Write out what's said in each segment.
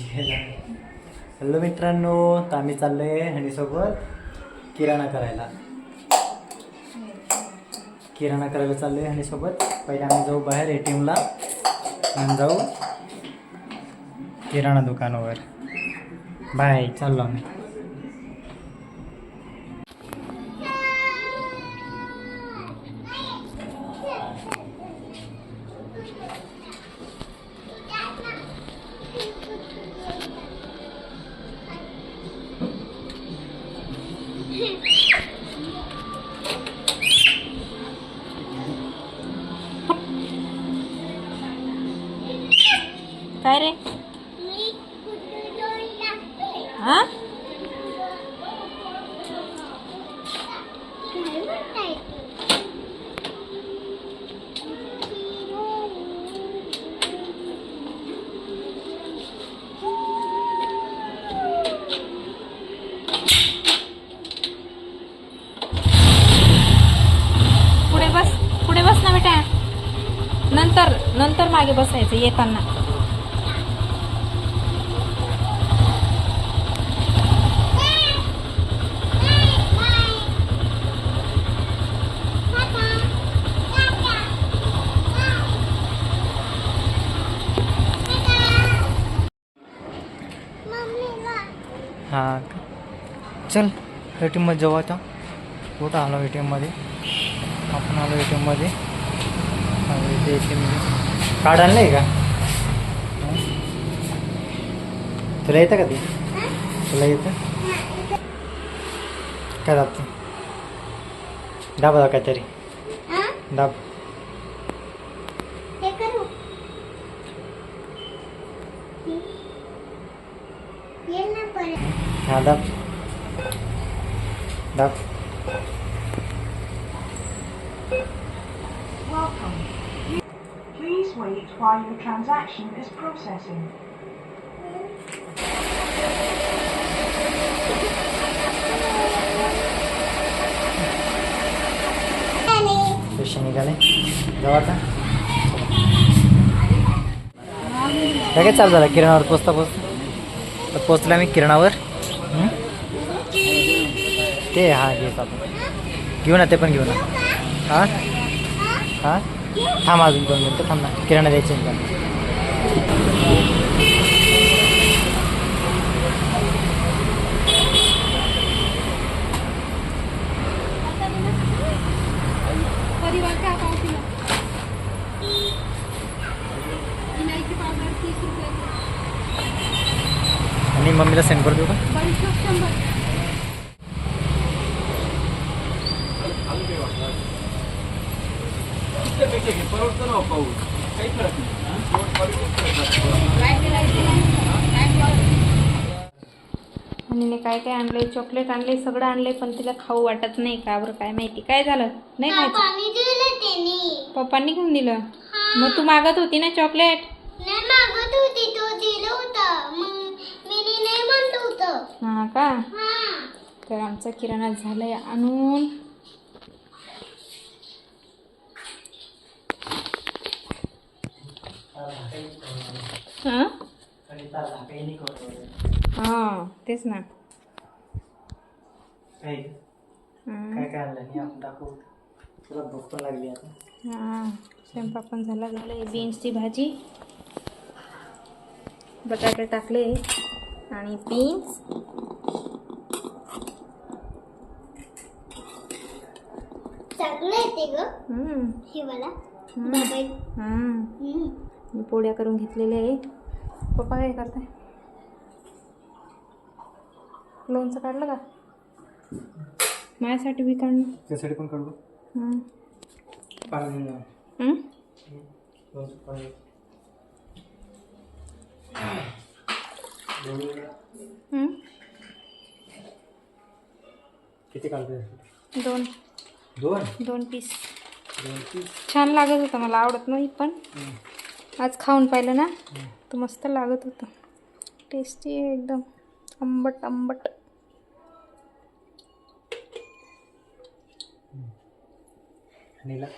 Hello मित्रांनो तर आम्ही चाललोय हणीसोबत किराणा करायला. किराणा करायला चाललो आहे हनीसोबत. पहिले आम्ही जाऊ बाहेर ए टी एमला आणि जाऊ किराणा दुकानावर. बाय चाललो आम्ही. काय रे हा? पुढे बस पुढे बस ना बेटा. नंतर नंतर मागे बसायचं येताना. चल ए टी एममध्ये जाऊ आता. कुठं आलो ए टी एममध्ये आपण आलो ए टी एममध्ये इथे ए टी एम कार्ड आणलं आहे का तुला येतं का ते? तुला येतं? काय दाबते? दाबा दाब काहीतरी. दाब. हां दाब. Welcome. Please wait while your transaction is processing. पैसे निघाले आता काय काय चालू झालं किराणावर पोचता पोचता तर पोचला मी किराणावर हं? ते हा घे आपण घेऊ ना ते पण घेऊ ना. हां? हां? थांब अजून दोन मिनटं थांब ना. किराणा द्यायचे तर सेंड करतो का? बडीशोप शंभर आणि काय काय आणले चॉकलेट आणले सगळं आणले पण तिला खाऊ वाटत नाही का? बरं काय माहिती? काय झालं? नाही खायचं पाणी दिलं त्यांनी पप्पांनी घेऊन दिलं? मग तू मागत होती ना चॉकलेट नाही नाही हा का? हा. तर आमचा किराणा झालाय आणून. हा? हा तेच ना. काय हम्म. काय काय आणलं नाही आपण दाखवू तुला भूक पण लागली आता हा स्वयंपाक पण झाला. झालं बीन्सची भाजी. बटाटे टाकले आणि बीन्स चांगलं येते ग. हम्म, हे मला मी पोळ्या करून घेतलेल्या आहे पप्पा काय करताय? लोणचं काढलं का? माझ्यासाठी बी काढणं त्यासाठी पण काढू हम्म. पाणी हम्म? पाणी हम्म? किती काढते दोन. दोन? दोन पीस दोन छान लागत होतं मला आवडत नाही पण. आज खाऊन पाहिलं ना तर मस्त लागत होतं. टेस्टी आहे एकदम. आंबट आंबट.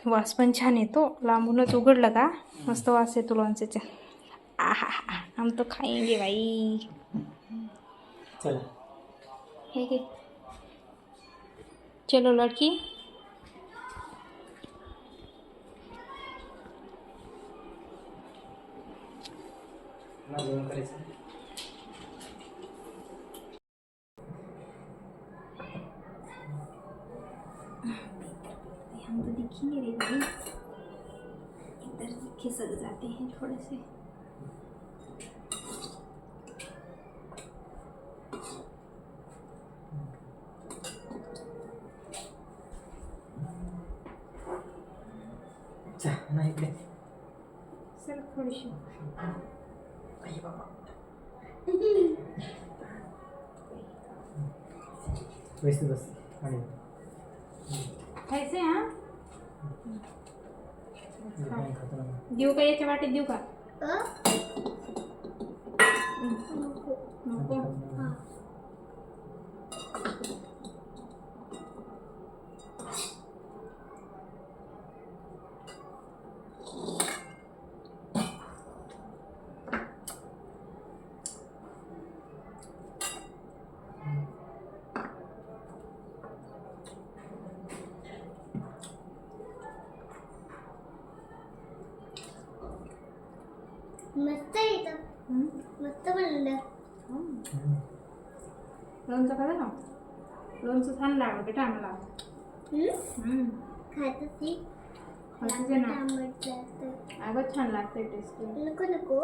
वास पण छान येतो. लांबूनच उघडलं का मस्त वास येतो लोणच्याच्या आहा हम तो खाएंगे भाई चल. है चलो लड़की. जेवण करायचं. हम तो दिख ही नहीं रहे भाई इधर खिसक जाते हैं थोड़े से चा नाही सर थोडीशी. आई बाबा व्यवस्थित बस आणि खायचं आहे हा. देऊ का याच्या वाटेत देऊ का? नको मस्त बनलं. हम्म. लोणचं खाल्लं ना लोणचं छान लागलं बेटा आम्हाला ना? आंबट जास्त. अगं छान लागते टेस्टी नको नको.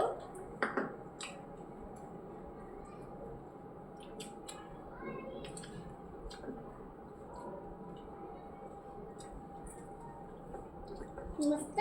मस्त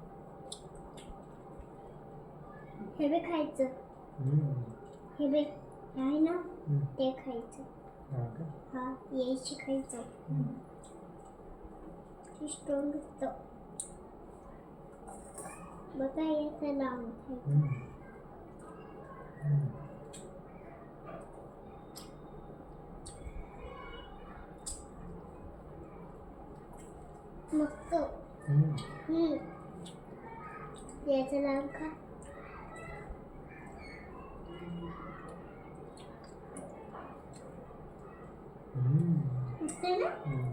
हम्म. नाही का? मस्त आहे. हम्म. हम्म. कसं लागलं हम्म. लागतंय जोरची भूक लागली होती बाई हम्म. हे बी खायचं हम्म. हे बी आहे ना हम्म. ते खायचं हा का? हा यायची खायचं स्ट्रॉंग असतं बघा याचं लावून खायचं हम्म. हम्म. मस्त हम्म. हम्म याचं लावून खा हम्म. मस्त आहे ना 嗯。